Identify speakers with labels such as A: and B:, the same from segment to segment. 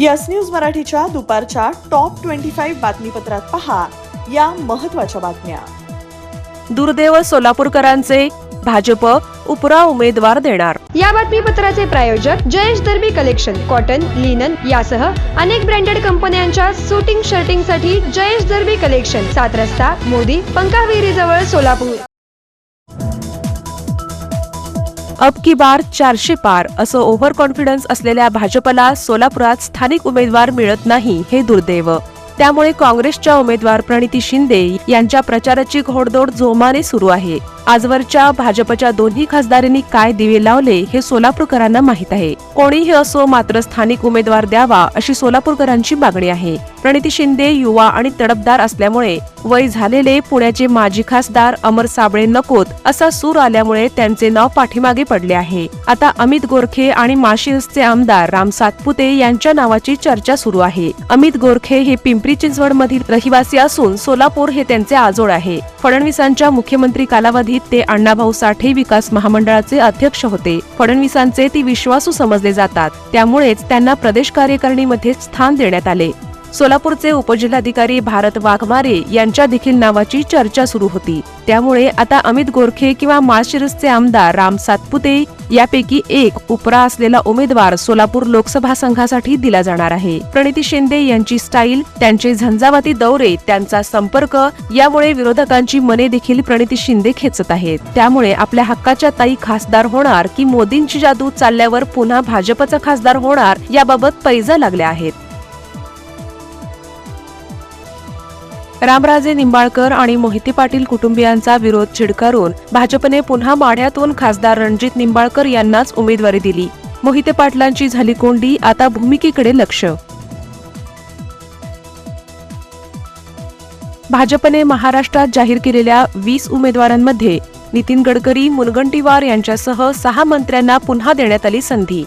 A: Yes news मराठीच्या दुपारच्या top twenty five बातमीपत्रात पहा या महत्त्वाच्या बातम्या.
B: दुर्दैव सोलापूरकरांचे भाजप उपरा उमेदवार देणार.
C: या बातमीपत्राचे प्रायोजक Jayesh Darbi collection cotton linen यासह अनेक ब्रँडेड कंपन्यांच्या सुटिंग शर्टिंगसाठी जयेश दर्बी कलेक्शन सात रस्ता मोदी पंकाविहिरी जवळ सोलापूर.
B: अब की बार चारशे पार असं ओव्हर कॉन्फिडन्स असलेल्या भाजपला सोलापुरात स्थानिक उमेदवार मिळत नाही हे दुर्दैव. त्यामुळे काँग्रेसच्या उमेदवार प्रणिती शिंदे यांच्या प्रचाराची घोडदौड जोमाने सुरू आहे. आजवरच्या भाजपच्या दोन्ही खासदारांनी काय दिवे लावले हे सोलापूरकरांना माहीत आहे. कोणीही असो मात्र स्थानिक उमेदवार द्यावा अशी सोलापूरकरांची मागणी आहे. प्रणिती शिंदे युवा आणि तडपदार असल्यामुळे वय झालेले पुण्याचे माजी खासदार अमर साबळे नकोत असा सूर आल्यामुळे त्यांचे नाव पाठीमागे पडले आहे. आता अमित गोरखे आणि माशिल्सचे आमदार राम सातपुते यांच्या नावाची चर्चा सुरू आहे. अमित गोरखे हे पिंपरी चिंचवड मधील रहिवासी असून सोलापूर हे त्यांचे आजोळ आहे. फडणवीसांच्या मुख्यमंत्री कालावधी कालावधीत ते अण्णाभाऊ साठे विकास महामंडळाचे अध्यक्ष होते. फडणवीसांचे ती विश्वासू समजले जातात. त्यामुळेच त्यांना प्रदेश कार्यकारिणीमध्ये स्थान देण्यात आले. सोलापूरचे उपजिल्हाधिकारी भारत वाघमारे यांच्या देखील नावाची चर्चा सुरू होती. त्यामुळे आता अमित गोरखे किंवा माळशिरसचे आमदार राम सातपुते यापैकी एक उपरा असलेला उमेदवार सोलापूर लोकसभा संघासाठी दिला जाणार आहे. प्रणिती शिंदे यांची स्टाईल त्यांचे झंझावाती दौरे त्यांचा संपर्क यामुळे विरोधकांची मने देखील प्रणिती शिंदे खेचत आहेत. त्यामुळे आपल्या हक्काच्या ताई खासदार होणार की मोदींची जादू चालल्यावर पुन्हा भाजपचा खासदार होणार याबाबत पैजा लागल्या आहेत. रामराजे निंबाळकर आणि मोहिते पाटील कुटुंबियांचा विरोध छिडकारून भाजपने पुन्हा माढ्यातून खासदार रणजित निंबाळकर यांनाच उमेदवारी दिली. मोहिते पाटलांची झाली कोंडी आता भूमिकेकडे लक्ष. भाजपने महाराष्ट्रात जाहीर केलेल्या वीस उमेदवारांमध्ये नितीन गडकरी मुनगंटीवार यांच्यासह सहा मंत्र्यांना पुन्हा देण्यात आली संधी.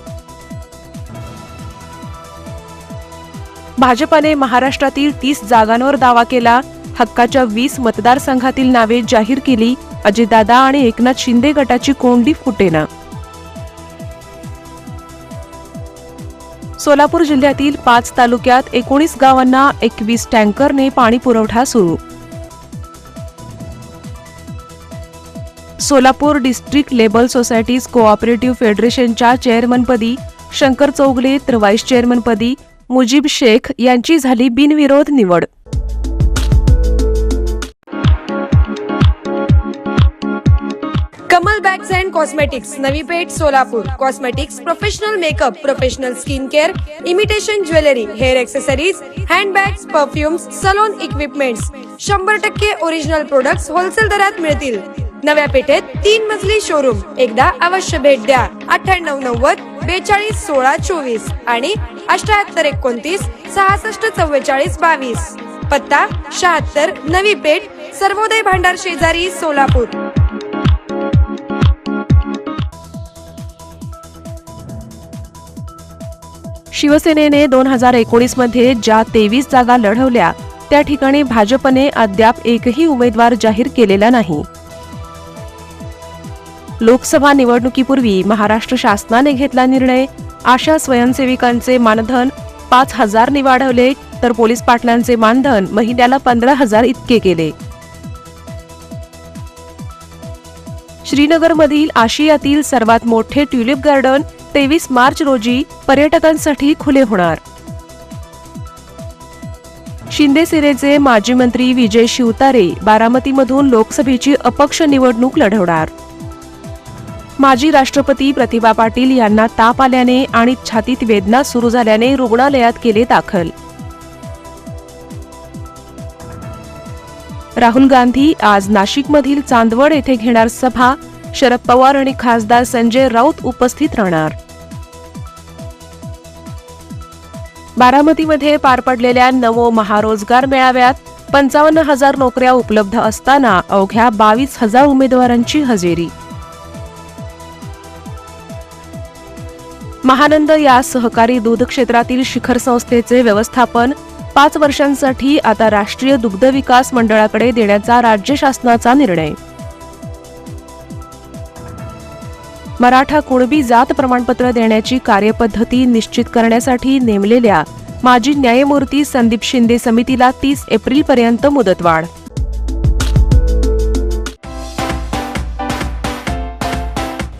B: भाजपाने महाराष्ट्रातील तीस जागांवर दावा केला. हक्काच्या वीस मतदारसंघातील नावे जाहीर केली. अजितदादा आणि एकनाथ शिंदे गटाची कोंडी फुटेना. सोलापूर जिल्ह्यातील पाच तालुक्यात एकोणीस गावांना एकवीस टँकरने पाणी पुरवठा सुरू. Solapur district labour societies cooperative फेडरेशनच्या चेअरमनपदी शंकर चौगले तर व्हाईस चेअरमनपदी मुजीब शेख यांची झाली बिनविरोध निवड.
C: Kamal bags and cosmetics Navi Peth Solapur. Cosmetics professional makeup professional skin care imitation jewellery hair accessories handbags perfumes salon equipments शंभर टक्के ओरिजिनल प्रोडक्ट्स होलसेल दरात मिळतील. नव्या पेठेत तीन मजली शोरूम एकदा अवश्य भेट द्या. अठ्ठ्याण्णव नव्वद बेचाळीस सोळा चोवीस आणि अठ्याहत्तर एकोणतीस सहासष्ट चव्वेचाळीस बावीस. पत्ता शहात्तर नवी पेठ सर्वोदय भांडार शेजारी सोलापूर.
B: शिवसेनेने दोन हजार एकोणीसमध्ये ज्या तेवीस जागा लढवल्या त्या ठिकाणी भाजपने अद्याप एकही उमेदवार जाहीर केलेला नाही. लोकसभा निवडणुकीपूर्वी महाराष्ट्र शासनाने घेतला निर्णय आशा स्वयंसेविकांचे मानधन पाच हजारने वाढवले तर पोलीस पाटलांचे मानधन महिन्याला पंधरा हजार इतके केले. श्रीनगरमधील आशियातील सर्वात मोठे ट्युलिप गार्डन तेवीस मार्च रोजी पर्यटकांसाठी खुले होणार. शिंदे सेनेचे माजी मंत्री विजय शिवतारे बारामतीमधून लोकसभेची अपक्ष निवडणूक लढवणार. माजी राष्ट्रपती प्रतिभा पाटील यांना ताप आल्याने आणि छातीत वेदना सुरू झाल्याने रुग्णालयात केले दाखल. राहुल गांधी आज नाशिकमधील चांदवड येथे घेणार सभा. शरद पवार आणि खासदार संजय राऊत उपस्थित राहणार. बारामतीमध्ये पार पडलेल्या नवो महारोजगार मेळाव्यात पंचावन्न हजार नोकऱ्या उपलब्ध असताना अवघ्या बावीस हजार उमेदवारांची हजेरी. महानंद या सहकारी दूध क्षेत्रातील शिखर संस्थेचे व्यवस्थापन पाच वर्षांसाठी आता राष्ट्रीय दुग्ध विकास मंडळाकडे देण्याचा राज्य शासनाचा निर्णय. मराठा कुणबी जात प्रमाणपत्र देण्याची कार्यपद्धती निश्चित करण्यासाठी नेमलेल्या माजी न्यायमूर्ती संदीप शिंदे समितीला तीस एप्रिलपर्यंत मुदतवाढ.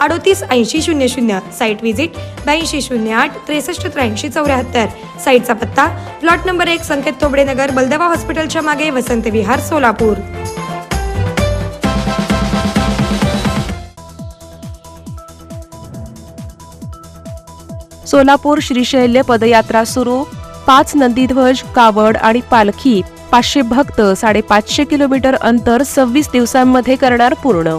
C: अडोतीस ऐंशी शून्य शून्य साईट व्हिजिट ब्याऐंशी शून्य आठ त्रेसष्ट त्र्याऐंशी चौऱ्याहत्तर. साईटचा पत्ता प्लॉट नंबर एक संकेत तोबडे नगर बलदवा हॉस्पिटलच्या मागे वसंत विहार सोलापूर.
B: सोलापूर श्रीशैल्य पदयात्रा सुरू. पाच नंदीध्वज कावड आणि पालखी पाचशे भक्त साडेपाचशे किलोमीटर अंतर सव्वीस दिवसांमध्ये करणार पूर्ण.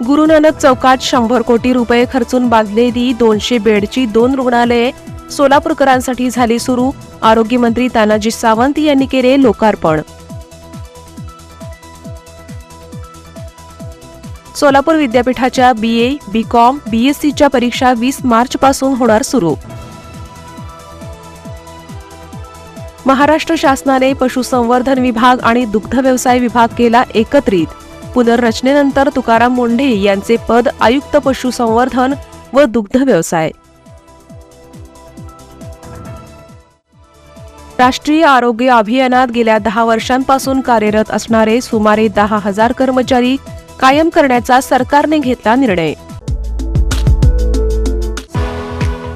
B: गुरु नानक चौकात शंभर कोटी रुपये खर्चून बांधलेली दोनशे बेडची दोन रुग्णालये सोलापूरकरांसाठी झाली सुरू. आरोग्यमंत्री तानाजी सावंत यांनी केले लोकार्पण. सोलापूर विद्यापीठाच्या बी A B com B S सीच्या परीक्षा वीस मार्च पासून होणार सुरू. महाराष्ट्र शासनाने पशुसंवर्धन विभाग आणि दुग्ध व्यवसाय विभाग केला एकत्रित. पुनर्रचनेनंतर तुकाराम मुंढे यांचे पद आयुक्त पशुसंवर्धन व दुग्ध व्यवसाय. राष्ट्रीय आरोग्य अभियानात गेल्या दहा वर्षांपासून कार्यरत असणारे सुमारे दहा हजार कर्मचारी कायम करण्याचा सरकारने घेतला निर्णय.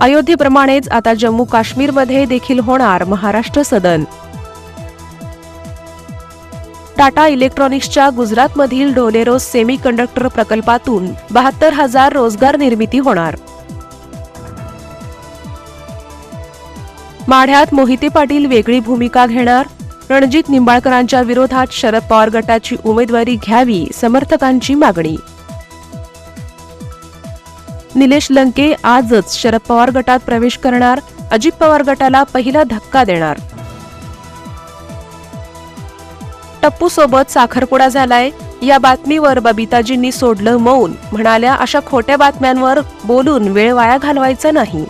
B: अयोध्येप्रमाणेच आता जम्मू काश्मीरमध्ये देखील होणार महाराष्ट्र सदन. टाटा इलेक्ट्रॉनिक्सच्या गुजरातमधील ढोलेरो सेमी कंडक्टर प्रकल्पातून बहात्तर हजार रोजगार निर्मिती होणार. माढ्यात मोहिते पाटील वेगळी भूमिका घेणार. रणजित निंबाळकरांच्या विरोधात शरद पवार गटाची उमेदवारी घ्यावी समर्थकांची मागणी. निलेश लंके आजच शरद पवार गटात प्रवेश करणार अजित पवार गटाला पहिला धक्का देणार. टप्पू सोबत साखरपुडा झालाय या बातमीवर बबिताजींनी सोडलं मौन म्हणाल्या अशा खोट्या बातम्यांवर बोलून वेळ वाया घालवायचा नाही.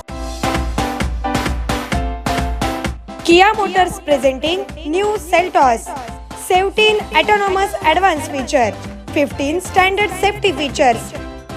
C: Kia motors presenting new Seltos 17 autonomous advanced feature, 15 standard safety features,